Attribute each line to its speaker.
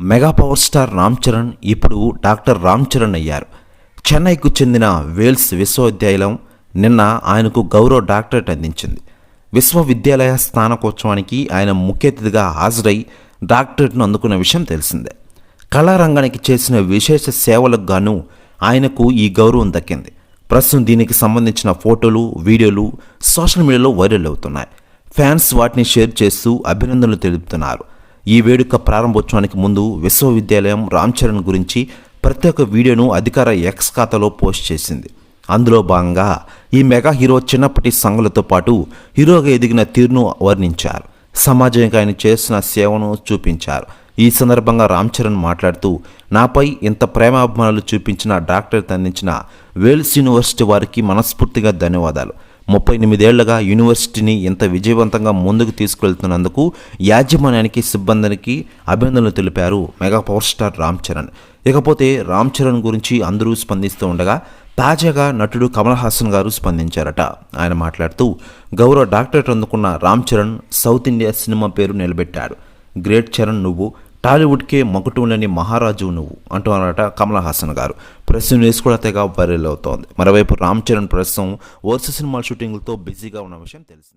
Speaker 1: Mega power star Ram Charan ఇప్పుడు doctor Ram Charan అయ్యారు. చెన్నైకు చెందిన వేల్స్ విశ్వవిద్యాలయం నిన్న ఆయనకు గౌరవ డాక్టరేట్ అందించింది. విశ్వవిద్యాలయ స్నానకోత్సవానికి ఆయన ముఖ్య అతిథిగా హాజరై డాక్టరేట్ను అందుకున్న విషయం తెలిసిందే. కళారంగానికి చేసిన విశేష సేవలకు గాను ఆయనకు ఈ గౌరవం దక్కింది. ప్రస్తుతం దీనికి సంబంధించిన ఫోటోలు వీడియోలు సోషల్ మీడియాలో వైరల్ అవుతున్నాయి. ఫ్యాన్స్ వాటిని షేర్ చేస్తూ అభినందనలు తెలుపుతున్నారు. ఈ వేడుక ప్రారంభోత్సవానికి ముందు విశ్వవిద్యాలయం రామ్ చరణ్ గురించి ప్రత్యేక వీడియోను అధికార ఎక్స్ ఖాతాలో పోస్ట్ చేసింది. అందులో భాగంగా ఈ మెగా హీరో చిన్నప్పటి సంగులతో పాటు హీరోగా ఎదిగిన తీరును వర్ణించారు. సమాజానికి ఆయన చేస్తున్న సేవను చూపించారు. ఈ సందర్భంగా రామ్ చరణ్ మాట్లాడుతూ నాపై ఇంత ప్రేమాభిమానాలు చూపించిన డాక్టర్ అందించిన వేల్స్ యూనివర్సిటీ వారికి మనస్ఫూర్తిగా ధన్యవాదాలు. ముప్పై ఎనిమిదేళ్ళుగా యూనివర్సిటీని ఇంత విజయవంతంగా ముందుకు తీసుకెళ్తున్నందుకు యాజమాన్యానికి సిబ్బందికి అభినందనలు తెలిపారు mega power star Ram Charan. ఇకపోతే రామ్ చరణ్ గురించి అందరూ స్పందిస్తూ ఉండగా తాజాగా నటుడు కమల్ హాసన్ గారు స్పందించారట. ఆయన మాట్లాడుతూ గౌరవ డాక్టరేట్ అందుకున్న Ram Charan south India cinema పేరు నిలబెట్టాడు. గ్రేట్ చరణ్ నువ్వు. టాలీవుడ్కే మకుటంలోని మహారాజు నువ్వు అంటున్నారట కమల్ హాసన్ గారు. ప్రస్తుతం న్యూస్ కూడా తెగ వైరల్ అవుతోంది. మరోవైపు రామ్ చరణ్ ప్రస్తుతం వరుస సినిమాల షూటింగ్లతో బిజీగా ఉన్న విషయం తెలిసింది.